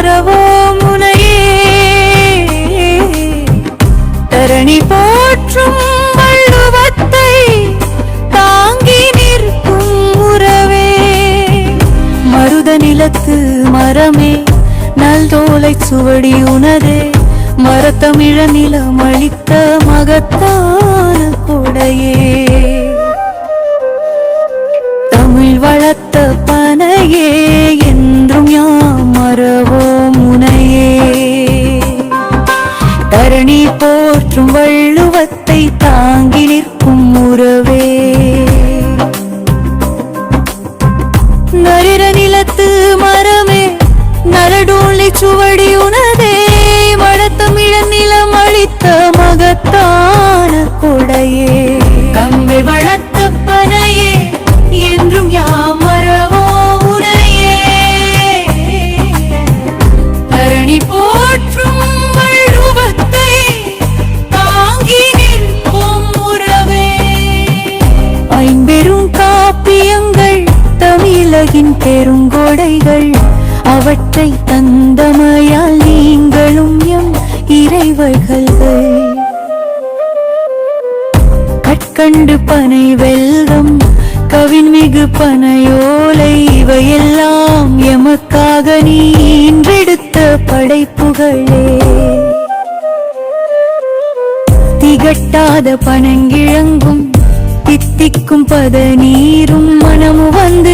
ஆரவோ முனையே. தரணி போற்றும் வள்ளுவத்தை தாங்கி நிற்கும் உறவே. மருத நிலத்து மரமே நல்தோலை சுவடி உணரே. மரத்தமிழ நிலம் அளித்த மகத்தான கொடையே. தமிழ் வளர்த்த பனையே போற்றும் வள்ளுவத்தை தாங்கி நிற்கும் உறவே. நரிர நிலத்து மரமே நரடோலி சுவடியும் உலகின் பெருங்கொடைகள் அவற்றை தந்தமையால் நீங்களும் எம் இறைவர்கள். கற்கண்டு பனை வெல்லம் கவின்மிகு பனையோலை இவையெல்லாம் எமக்காக நீ இன்றெடுத்த படைப்புகளே. திகட்டாத பனங்கிழங்கும் தித்திக்கும் பத நீரும் மனமு வந்து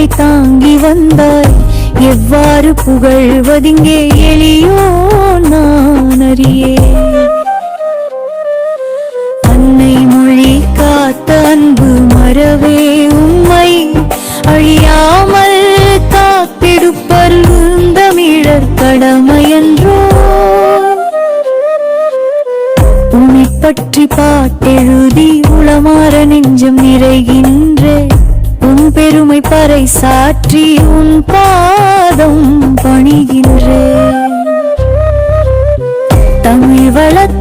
தமிழை தாங்கி வந்தாய். எவ்வாறு புகழ்வதிங்கே எளியோ நான் அறியே அன்னை மொழி காத்த அன்பு மறவே உம்மை. அழியாமல் காத்திடுப்பர் தமிழர் கடமையன்றோ. உன்னை பற்றி பாட்டெழுதி உளமாற நெஞ்சம் நிறைகின்ற பெருமை பறை சாற்றி உன் பாதம் பணிகின்றே. தமிழ் வளத்த